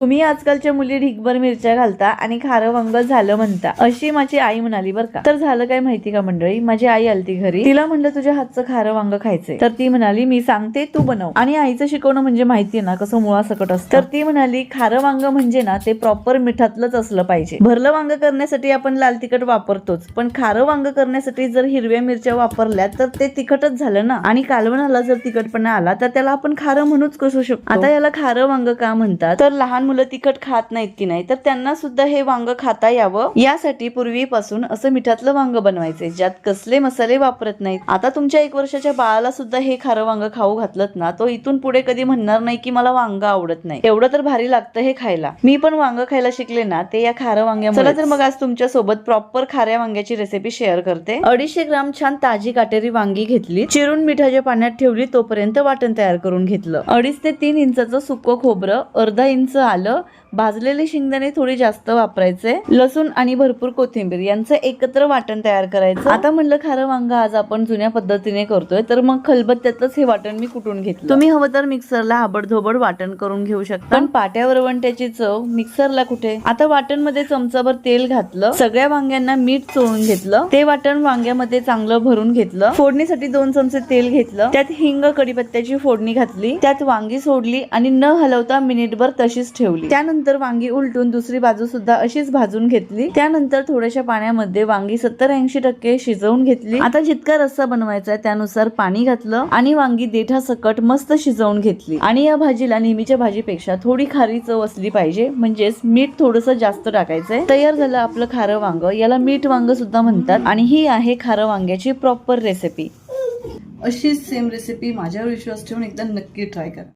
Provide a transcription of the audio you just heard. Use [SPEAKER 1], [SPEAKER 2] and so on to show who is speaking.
[SPEAKER 1] तुम्ही आजकालच्या मुली ढिगभर मिरच्या घालता आणि खारं वांग झालं म्हणता. अशी माझी आई म्हणाली बरं का. तर झालं काय माहिती का मंडळी? माझी आई आलती घरी. तिला म्हणलं तुझ्या हातचं खारं वांग खायचंय. तर ती म्हणाली मी सांगते तू बनव. आणि आईचं शिकवणं म्हणजे माहिती ना कसं मुळासकट असतं. तर ती म्हणाली खारं वांग म्हणजे ना ते प्रॉपर मिठातलंच असलं पाहिजे. भरलं वांग करण्यासाठी आपण लाल तिखट वापरतोच. पण खारं वांग करण्यासाठी जर हिरव्या मिरच्या वापरल्या तर ते तिखटच झालं ना. आणि कालवणाला जर तिखटपणा आला तर त्याला आपण खारं म्हणूच कसू शकतो. आता याला खारं वांग का म्हणतात? तर लहान मुलं तिखट खात नाहीत की नाही तर त्यांना सुद्धा हे वांग खाता यावं. यासाठी पूर्वीपासून असं मिठातलं वांग बनवायचे ज्यात कसले मसाले वापरत नाहीत. आता तुमच्या एक वर्षाच्या बाळाला सुद्धा हे खारं वांग खाऊ घातलं ना तो इथून पुढे कधी म्हणणार नाही की मला वांग आवडत नाही. एवढं तर भारी लागतं हे खायला. मी पण वांग खायला शिकले ना ते या खारं वांग्या चला तर मग आज तुमच्यासोबत प्रॉपर खाऱ्या वांग्याची रेसिपी शेअर करते. अडीचशे ग्राम छान ताजी काटेरी वांगी घेतली. चिरून मिठाच्या पाण्यात ठेवली तोपर्यंत वाटण तयार करून घेतलं. अडीच ते तीन इंचाचं सुकं खोबरं अर्धा इंच आलं भाजलेले शेंगदाणे थोडे जास्त वापरायचे. लसूण आणि भरपूर कोथिंबीर यांचं एकत्र वाटण तयार करायचं. आता म्हणलं खारं वांग आज आपण जुन्या पद्धतीने करतोय तर मग खलबत्त्यातच हे वाटण मी कुटून घेतलं? तुम्ही हवं तर मिक्सरला आबडधोबड वाटण करून घेऊ शकता. पण पाट्यावर वंट्याची चव मिक्सरला कुठे? आता वाटणमध्ये चमचाभर तेल घातलं सगळ्या वांग्यांना मीठ चोळून घेतलं ते वाटण वांग्यामध्ये चांगलं भरून घेतलं फोडणीसाठी दोन चमचे तेल घेतलं त्यात हिंग कडीपत्त्याची फोडणी घातली त्यात वांगी सोडली आणि न हलवता मिनिटभर तशीच ठेवली त्यानंतर वांगी उलटून दुसरी बाजू सुद्धा अशीच भाजून घेतली. त्यानंतर थोड्याशा पाण्यामध्ये वांगी सत्तर ऐंशी टक्के शिजवून घेतली. आता जितका रस्सा बनवायचा आहे त्यानुसार पाणी घातलं आणि वांगी देठा सकट मस्त शिजवून घेतली. आणि या भाजीला नेहमीच्या भाजीपेक्षा थोडी खारी चव असली पाहिजे. म्हणजेच मीठ थोडस जास्त टाकायचंय. तयार झालं आपलं खारं वांग. याला मीठ वांग सुद्धा म्हणतात. आणि ही आहे खारं वांग्याची प्रॉपर रेसिपी अशीच सेम रेसिपी माझ्यावर विश्वास ठेवून एकदा नक्की ट्राय करा.